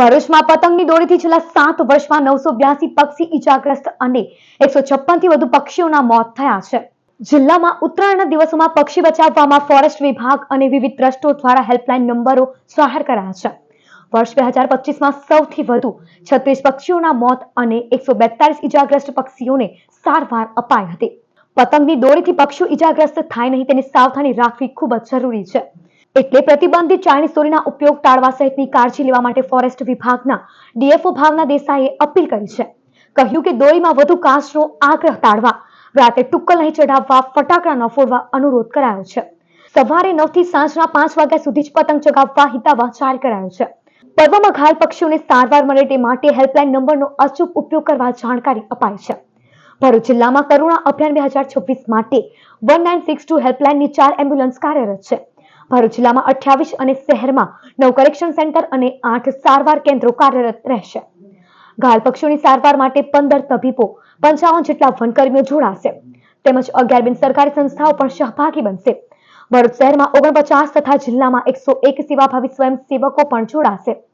ભરૂચમાં પતંગની દોરીથી છેલ્લા સાત વર્ષમાં નવસો બ્યાસી પક્ષી ઈજાગ્રસ્ત અને એકસો થી વધુ પક્ષીઓના મોત થયા છે. જિલ્લામાં ઉત્તરાયણના દિવસોમાં પક્ષી બચાવવામાં ફોરેસ્ટ વિભાગ અને વિવિધ ટ્રસ્ટો દ્વારા હેલ્પલાઇન નંબરો જાહેર કરાયા છે. વર્ષ બે હજાર પચીસમાં સૌથી વધુ છત્રીસ પક્ષીઓના મોત અને એકસો બેતાલીસ ઈજાગ્રસ્ત પક્ષીઓને સારવાર અપાઈ હતી. પતંગની દોરીથી પક્ષીઓ ઈજાગ્રસ્ત થાય નહીં તેની સાવધાની રાખવી ખૂબ જ જરૂરી છે. એટલે પ્રતિબંધિત ચાઇનીઝ દોરીના ઉપયોગ ટાળવા સહિતની કાળજી લેવા માટે ફોરેસ્ટ વિભાગના ડીએફઓ ભાવના દેસાઈએ અપીલ કરી છે. કહ્યું કે દોરીમાં વધુ કાચનો આગ્રહ ટાળવા, રાતે ટુક્કલ નહીં ચઢાવવા, ફટાકડા ન ફોડવા અનુરોધ કરાયો છે. સવારે નવથી સાંજના પાંચ વાગ્યા સુધી જ પતંગ ચગાવવા, હિતાવહ જાહેર કરાયો છે. પર્વમાં ઘાયલ પક્ષીઓને સારવાર મળે તે માટે હેલ્પલાઇન નંબરનો અચૂક ઉપયોગ કરવા જાણકારી અપાઈ છે. ભરૂચ જિલ્લામાં કરુણા અભિયાન બે હજાર છવ્વીસ માટે વન નાઇન સિક્સ ટુ હેલ્પલાઇનની ચાર એમ્બ્યુલન્સ કાર્યરત છે. ભરૂચ જિલ્લામાં અઠ્યાવીસ અને શહેરમાં નવ કલેક્શન સેન્ટર અને આઠ સારવાર કેન્દ્રો કાર્યરત રહેશે. ઘાયલ પક્ષીઓની સારવાર માટે પંદર તબીબો, પંચાવન જેટલા વનકર્મીઓ જોડાશે. તેમજ અગિયાર બિન સરકારી સંસ્થાઓ પણ સહભાગી બનશે. ભરૂચ શહેરમાં ઓગણપચાસ તથા જિલ્લામાં એકસો એક સેવાભાવી સ્વયંસેવકો પણ જોડાશે.